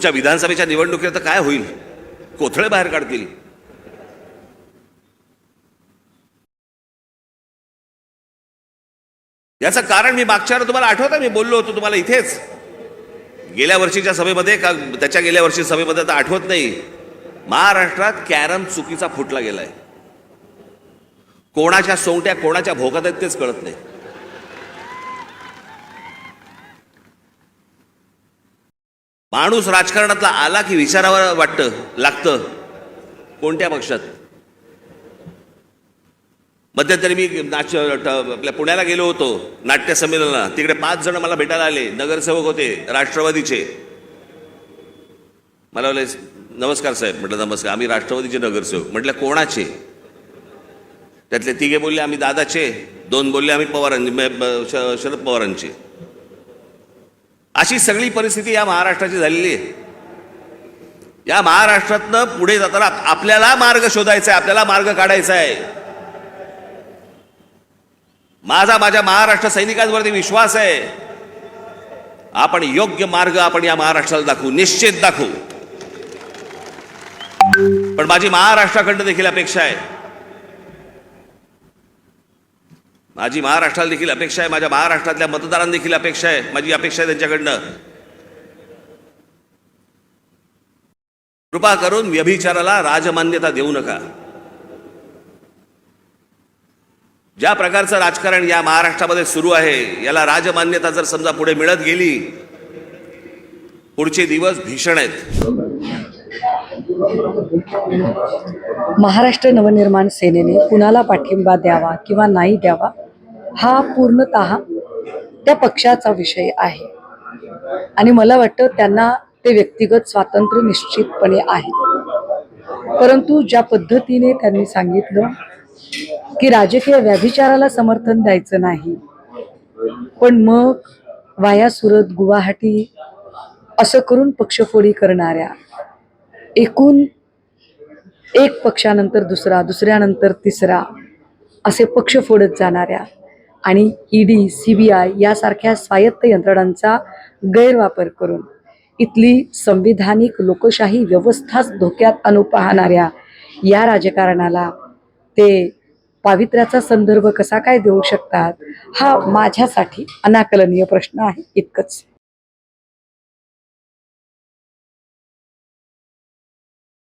पुढच्या विधानसभेच्या निवडणुकीत तर काय होईल? कोथळे बाहेर काढतील. याचं कारण मी मागच्या तुम्हाला आठवतं मी बोललो होतो तुम्हाला इथेच. गेल्या वर्षीच्या सभेमध्ये का त्याच्या गेल्या वर्षी सभेमध्ये तर आठवत नाही. महाराष्ट्रात कॅरम चुकीचा फुटला गेलाय. कोणाच्या सोंगट्या कोणाच्या भोगात आहेत तेच कळत नाही. माणूस राजकारणातला आला की विचारावं वाटतं लागतं. कोणत्या पक्षात? मध्यंतरी मी नाच आपल्या पुण्याला गेलो होतो नाट्य संमेलनाला. तिकडे पाच जण मला भेटायला आले. नगरसेवक होते राष्ट्रवादीचे. मला बोलले नमस्कार साहेब. म्हटलं नमस्कार. आम्ही राष्ट्रवादीचे नगरसेवक. म्हटलं कोणाचे? त्यातले तिघे बोलले आम्ही दादाचे. दोन बोलले आम्ही पवारांचे श- शरद पवारांचे. अशी सगळी परिस्थिती या महाराष्ट्राची झालेली आहे. या महाराष्ट्रातनं पुढे जाताना आपल्याला मार्ग शोधायचा आहे आपल्याला मार्ग काढायचा आहे. माझा माझ्या महाराष्ट्र सैनिकांवरती विश्वास आहे. आपण योग्य मार्ग आपण या महाराष्ट्राला दाखवू निश्चित दाखवू. पण माझी महाराष्ट्राकडनं देखील अपेक्षा आहे. माझी महाराष्ट्राला देखील अपेक्षा आहे माझ्या महाराष्ट्रातल्या मतदारांना देखील अपेक्षा आहे माझी अपेक्षा आहे त्यांच्याकडनं. कृपा करून व्यभिचाराला राजमान्यता देऊ नका. ज्या प्रकारचं राजकारण या महाराष्ट्रामध्ये सुरू आहे याला राजमान्यता जर समजा पुढे मिळत गेली पुढचे दिवस भीषण आहेत. महाराष्ट्र नवनिर्माण सेनेने कुणाला पाठिंबा द्यावा किंवा नाही द्यावा? हा पूर्णत त्या पक्षाचा विषय आहे. आणि मला वाटतं त्यांना ते व्यक्तिगत स्वातंत्र्य निश्चितपणे आहे. परंतु ज्या पद्धतीने त्यांनी सांगितलं की राजकीय व्याभिचाराला समर्थन द्यायचं नाही पण मग वाया सुरत गुवाहाटी असं करून पक्षफोडी करणाऱ्या एकूण एक पक्षानंतर दुसरा दुसऱ्यानंतर तिसरा असे पक्ष फोडत जाणाऱ्या आणि ईडी सी बी आय यासारख्या स्वायत्त यंत्रणांचा गैरवापर करून इथली संविधानिक लोकशाही व्यवस्थाच धोक्यात आणू पाहणाऱ्या या राजकारणाला ते पावित्र्याचा संदर्भ कसा काय देऊ शकतात हा माझ्यासाठी अनाकलनीय प्रश्न आहे. इतकंच.